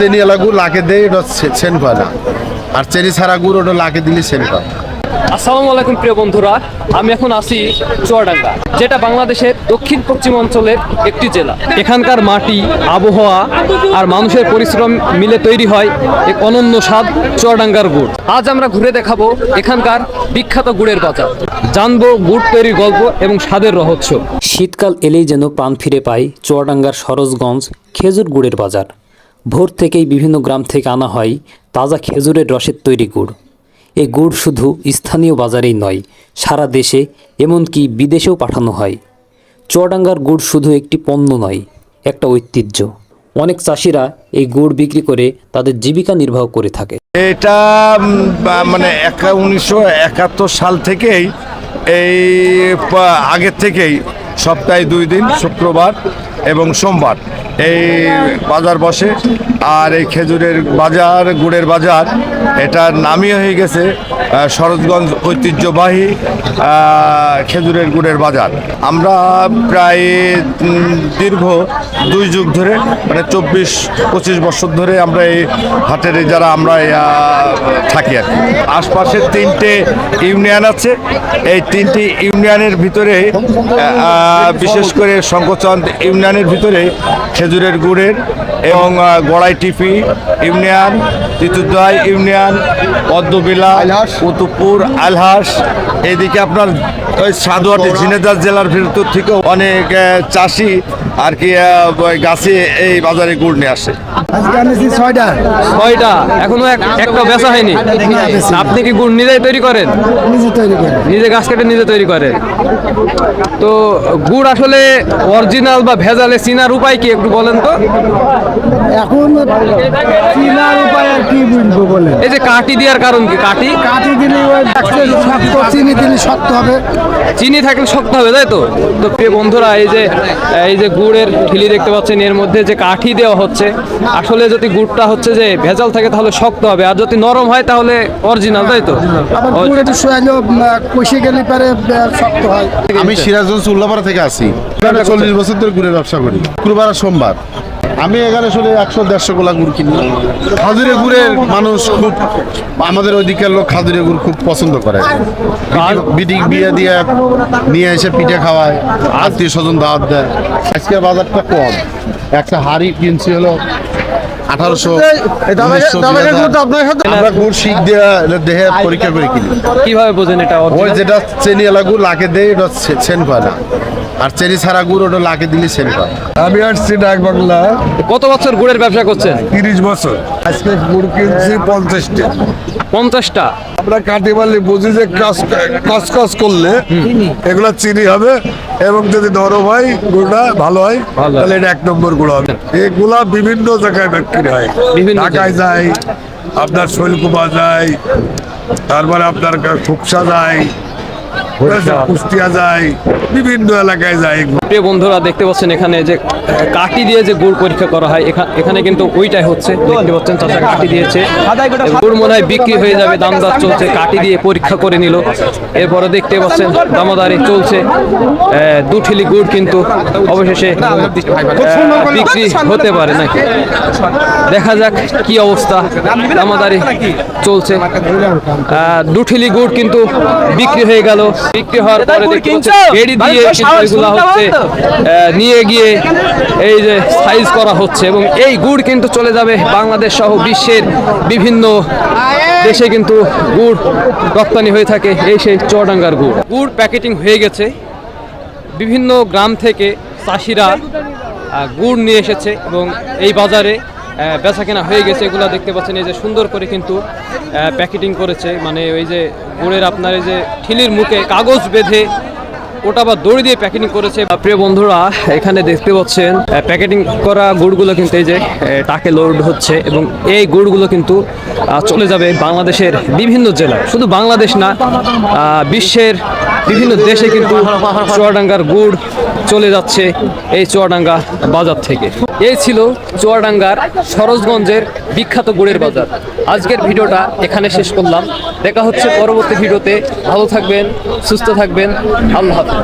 চেনি এলা গুড় লাকে দেয় এটা সে- সেন্ট হয় না। আর চেনি ছাড়া গুড় ওটা লাকে দিলে সেন্ট হয়। আসসালামু আলাইকুম প্রিয় বন্ধুরা আমি এখন আছি চুয়াডাঙ্গা যেটা বাংলাদেশের দক্ষিণ পশ্চিম অঞ্চলের একটি জেলা। এখানকার মাটি আবহাওয়া আর মানুষের পরিশ্রম মিলে তৈরি হয় এক অনন্য স্বাদ চুয়াডাঙ্গার গুড়। আজ আমরা ঘুরে দেখাবো এখানকার বিখ্যাত গুড়ের বাজার। জানব গুড় তৈরির গল্প এবং স্বাদের রহস্য। শীতকাল এলেই যেন প্রাণ ফিরে পায় চুয়াডাঙ্গার সরোজগঞ্জ খেজুর গুড়ের বাজার। ভোর থেকেই বিভিন্ন গ্রাম থেকে আনা হয় তাজা খেজুরের রসের তৈরি গুড়। এই গুড় শুধু স্থানীয় বাজারেই নয়, সারা দেশে, এমনকি বিদেশেও পাঠানো হয়। চুয়াডাঙ্গার গুড় শুধু একটি পণ্য নয়, একটা ঐতিহ্য। অনেক চাষিরা এই গুড় বিক্রি করে তাদের জীবিকা নির্বাহ করে থাকে। এটা মানে একা উনিশশো একাত্তর সাল থেকেই এই আগের থেকেই সপ্তাহে দুই দিন, শুক্রবার এবং সোমবার। এই বাজার বসে আর এই খেজুরের বাজার গুড়ের বাজার এটার নামই হয়ে গেছে আহ, শরৎগঞ্জ ঐতিহ্যবাহী খেজুরের গুড়ের বাজার আমরা প্রায় দীর্ঘ দুই যুগ ধরে মানে চব্বিশ পঁচিশ বছর ধরে আমরা এই হাটের যারা আমরা থাকি আর। আশপাশের তিনটে ইউনিয়ন আছে এই তিনটি ইউনিয়নের ভিতরে বিশেষ করে শঙ্করচন্দ ইউনিয়নের ভিতরে খেজুরের গুড়ের এবং গড়াই টিপি ইউনিয়ন তিতুদাই ইউনিয়ন পদ্মবিলা কুতুবপুর আলহাস। এইদিকে আপনার ওই সাধুয়াটি ঝিনেদাস জেলার ভিতর থেকেও অনেক চাষি আর কি ওই গাছে এই বাজারে গুড় নিয়ে আসে। ছয়টা। ছয়টা? এখনও এক- একটা বেচা হয়নি? আপনি কি গুড় নিজেই তৈরি করেন? নিজে তৈরি করে। নিজে গাছ কেটে নিজে তৈরি করেন? তো গুড় আসলে অরিজিনাল বা ভেজালে চিনার উপায় কি একটু বলেন তো? এখন চিনার উপায় কি বুঝব বলে। এই যে কাঠি দেওয়ার কারণ কি? কাঠি? কাঠি দিলে ওই শক্ত চিনি দিলে শক্ত হবে। চিনি থাকলে শক্ত হবে তাই তো? তো প্রিয় বন্ধুরা এই যে এই যে গুড়ের ঠিলি দেখতে পাচ্ছেন এর মধ্যে যে কাঠি দেওয়া হচ্ছে আসলে যদি গুড়টা হচ্ছে যে ভেজাল থাকে তাহলে শক্ত হবে আর যদি নরম হয় তাহলে অরিজিনাল তাই তো? আবার গুড় একটু শোয়াইলেও কষে গেলে পরে শক্ত হয়। আমি সিরাজগঞ্জ উল্লাপাড়া থেকে আসি। চল্লিশ বছর ধরে গুড়ের ব্যবসা করি। শুক্রবার সোমবার। আমি এখানে শুধু একশো দেড়শো গোলা গুড় কিনি। খাজুরে গুড়ের মানুষ খুব আমাদের ওইদিকের লোক খাজুরে গুড় খুব পছন্দ করে। বিডি বিয়ে দিয়ে নিয়ে এসে পিঠে খাওয়ায় আত্মীয় স্বজন দাওয়াত দেয়। আজকে বাজারটা কম। একটা হাড়ি কিনছি হলো আঠারোশো আমরা গুড় শিখ দিয়ে দেহে পরীক্ষা করে কিনি। কীভাবে বোঝেন এটা ওই? যেটা চেনি এলাকা গুড় লাকে দেয় এটা সেন্ট হয় না। আর চেনি ছাড়া গুড় ওটা লাকে দিলে হয়। আমি আসছি ডাক বাংলা কত বছর গুড়ের ব্যবসা করছেন? তিরিশ বছর। আজকে গুড় কিনছি পঞ্চাশটা। পঞ্চাশটা? আমরা কাটি মারলে বুঝি যে কাজ কাজ কাজ করলে এগুলো চিনি হবে এবং যদি নরম হয় গুড়টা ভালো হয়। তাহলে এটা এক নম্বর গুড় হবে। এগুলা বিভিন্ন জায়গায় বিক্রি হয়। বিভিন্ন ঢাকায় যায় আপনার শৈলকুপা যায় তারপরে আপনার খুকসা যায় কুষ্টিয়া যায় বিভিন্ন এলাকায় যায় প্রিয় বন্ধুরা দেখতে পাচ্ছেন এখানে যে কাঠি দিয়ে যে গুড় পরীক্ষা করা হয় এখা- এখানে কিন্তু ওইটাই হচ্ছে দেখতে পাচ্ছেন চাচা কাঠি দিয়েছে। গুড় মনে হয় বিক্রি হয়ে যাবে দাম দর চলছে কাঠি দিয়ে পরীক্ষা করে নিল। এরপরে দেখতে পাচ্ছেন দামোদারি চলছে আহ, দু ঠিলি গুড় কিন্তু অবশেষে বিক্রি হতে পারে নাকি? দেখা যাক কি অবস্থা দামাদারি চলছে। দুঠিলি গুড় কিন্তু বিক্রি হয়ে গেল। বিক্রি হওয়ার পরে দেখতে পাচ্ছেন দিয়ে কিন্তু হচ্ছে নিয়ে গিয়ে এই যে সাইজ করা হচ্ছে এবং এই গুড় কিন্তু চলে যাবে বাংলাদেশ সহ বিশ্বের বিভিন্ন দেশে কিন্তু গুড় রপ্তানি হয়ে থাকে এই সেই চুয়াডাঙ্গার গুড়। গুড় প্যাকেটিং হয়ে গেছে। বিভিন্ন গ্রাম থেকে চাষিরা গুড় নিয়ে এসেছে এবং এই বাজারে বেচা কেনা হয়ে গেছে। এগুলো দেখতে পাচ্ছেন, এই যে সুন্দর করে কিন্তু প্যাকেটিং করেছে। মানে ওই যে গুড়ের আপনার এই যে ঠিলির মুখে কাগজ বেঁধে ওটা আবার দড়ি দিয়ে প্যাকেটিং করেছে। প্রিয় বন্ধুরা, এখানে দেখতে পাচ্ছেন প্যাকেটিং করা গুড়গুলো কিন্তু এই যে টাকে লোড হচ্ছে এবং এই গুড়গুলো কিন্তু চলে যাবে বাংলাদেশের বিভিন্ন জেলা শুধু বাংলাদেশ না বিশ্বের বিভিন্ন দেশে কিন্তু চুয়াডাঙ্গার গুড় চলে যাচ্ছে এই চুয়াডাঙ্গা বাজার থেকে। এই ছিল চুয়াডাঙ্গার সরোজগঞ্জের বিখ্যাত গুড়ের বাজার। আজকের ভিডিওটা এখানে শেষ করলাম। দেখা হচ্ছে পরবর্তী ভিডিওতে। ভালো থাকবেন, সুস্থ থাকবেন। আল্লাহ হাফেজ।